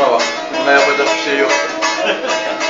мала, вона я видав ще йота.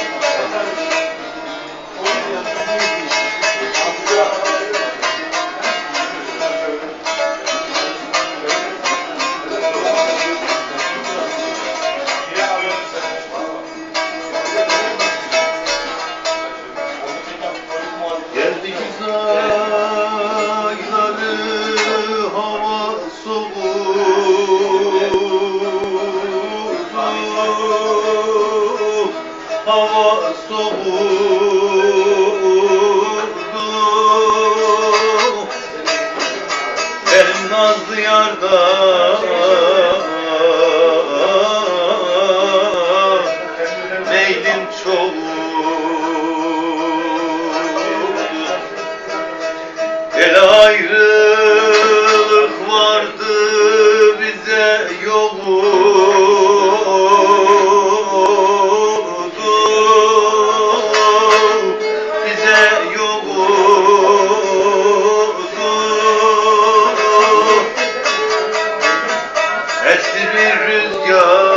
Esti bir rüzgar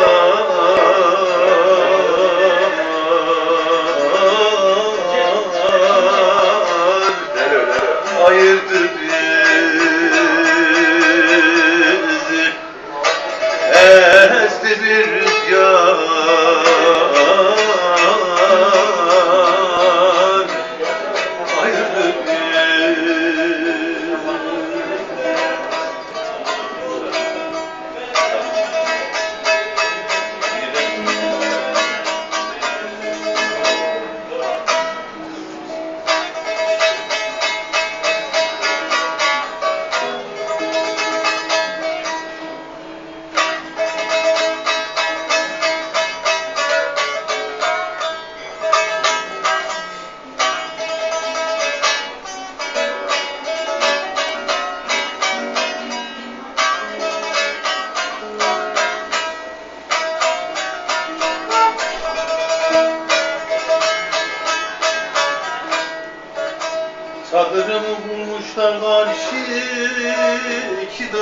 karşı iki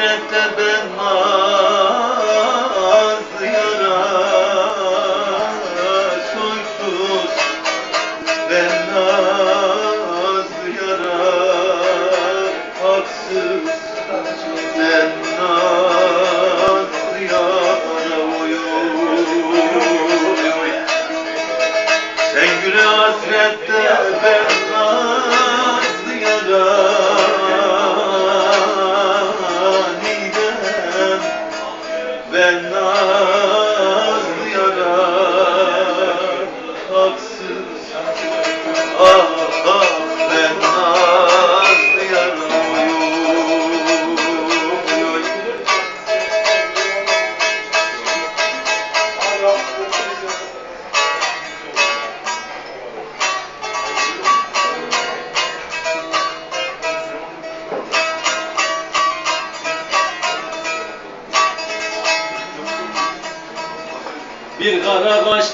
hasrette ben nazlı yara Soysuz ben nazlı yara Haksız ben nazlı yara oy Sen güle hasrette ben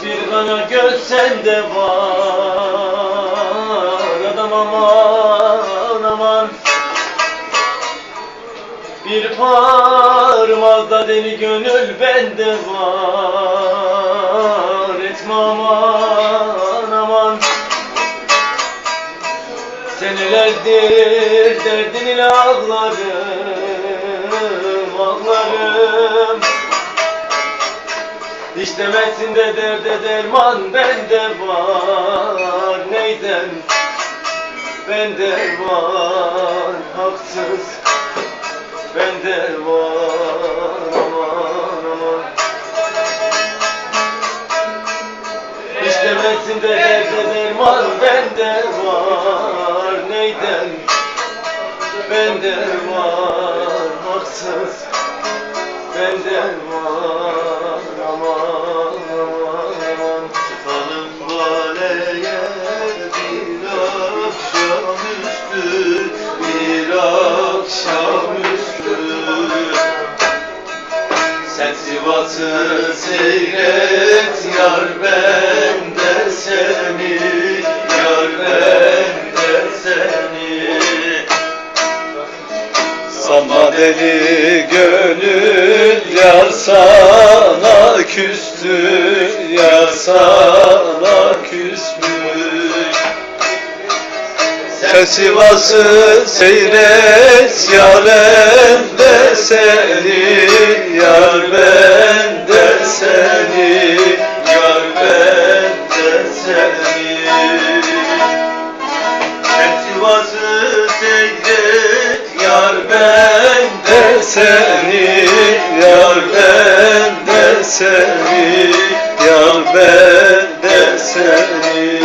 bir kara göz sende var. Adam aman aman. Bir parmağında deli gönül bende var. Etme aman aman. Senelerdir derdin ile ağlarım Ağlarım hiç demezsin de derde derman bende var. Neyden? Bende var. Haksız. Bende var. Aman aman. Hiç demezsin de derde derman bende var. Neyden? Bende var. Haksız. Bende var Sivas'ı seyret yar ben de seni Yar ben de seni Sanma deli gönül yar sana küstü Yar sana küsmüş Sen seyret yar ben de seni Yar ben de seni seni Yar ben de seni Yar ben de seni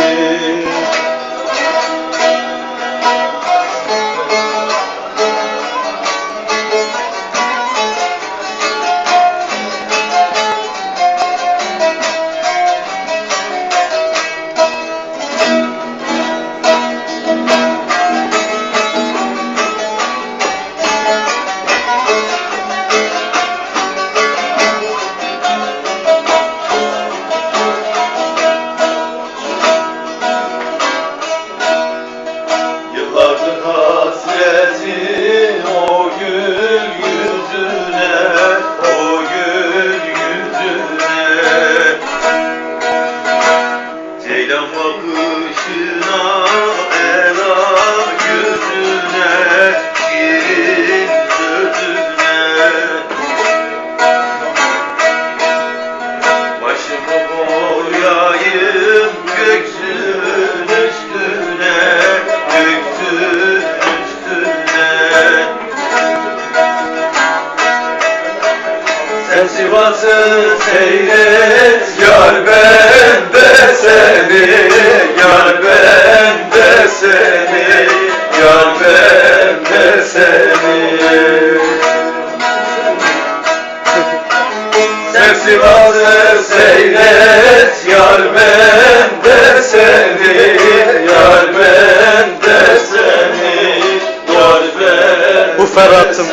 boyayım göksün üstüne Göksün üstüne. Sen Sivas'ı seyret Yar ben de seni Yar ben de seni Yar ben de seni seyret Yar ben de seni Yar seni Yar Bu Ferhat'ım.